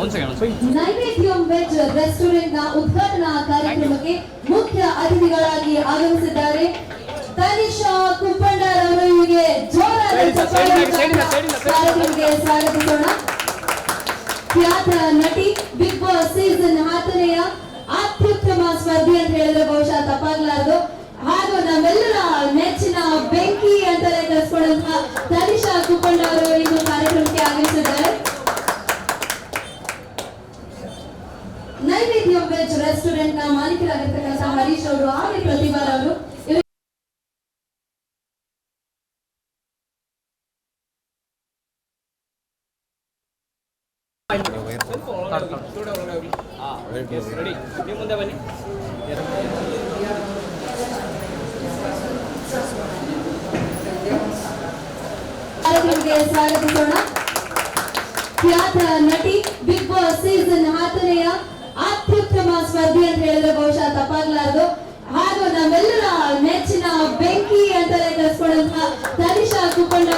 ಮುಂದೆ second Naivedyam veg ರೆಸ್ಟೋರೆಂಟ್ನ ಉದ್ಘಾಟನಾ ಕಾರ್ಯಕ್ರಮಕ್ಕೆ ಮುಖ್ಯ ಅತಿಥಿಗಳಾಗಿ ಆಗಮಿಸಿದ್ದಾರೆ. ತನಿಷಾ ಕುಪ್ಪಣ್ಣರವರು ಅವರಿಗೆ ಜೋರಾದ ಕಾರ್ಯಕ್ರಮಕ್ಕೆ ಸ್ವಾಗತಿಸೋಣ. ಖ್ಯಾತ ನಟಿ ಬಿಗ್ ಬಾಸ್ ಸೀಸನ್ ಹತ್ತನೆಯ ಅತ್ಯುತ್ತಮ ಸ್ಪರ್ಧಿ ಅಂತ ಹೇಳಿದ್ರೆ ಬಹುಶಃ ತಪ್ಪಾಗ್ಲಾರ್ದು. ಹಾಗೂ ನಮ್ಮೆಲ್ಲರ ನೆಚ್ಚಿನ ಬೆಂಕಿ ಅಂತಲೇ ಕರೆಸ್ಕೊಳ್ಳುವಂತಹ ನೈವೇದ್ಯ ವೆಜ್ ರೆಸ್ಟೋರೆಂಟ್ನ ಮಾಲೀಕರಾಗಿರ್ತಕ್ಕಂತಹ ಹರೀಶ್ ಅವರು ಹಾಗೆ ಪ್ರತಿಭಾ ಅವರು ಸ್ವಾಗತಿಸೋಣ. ಖ್ಯಾತ ನಟಿ ಬಿಗ್ ಬಾಸ್ ಸೀಸನ್ ಹತ್ತನೆಯ ಅತ್ಯುತ್ತಮ ಸ್ಪರ್ಧಿ ಅಂತ ಹೇಳಿದ್ರೆ ಬಹುಶಃ ತಪ್ಪಾಗ್ಲಾರ್ದು. ಹಾಗೂ ನಮ್ಮೆಲ್ಲರ ನೆಚ್ಚಿನ ಬೆಂಕಿ ಅಂತಲೇ ಕರೆಸ್ಕೊಳ್ಳುವಂತಹ ತನಿಷಾ ಕುಪ್ಪಣ್ಣ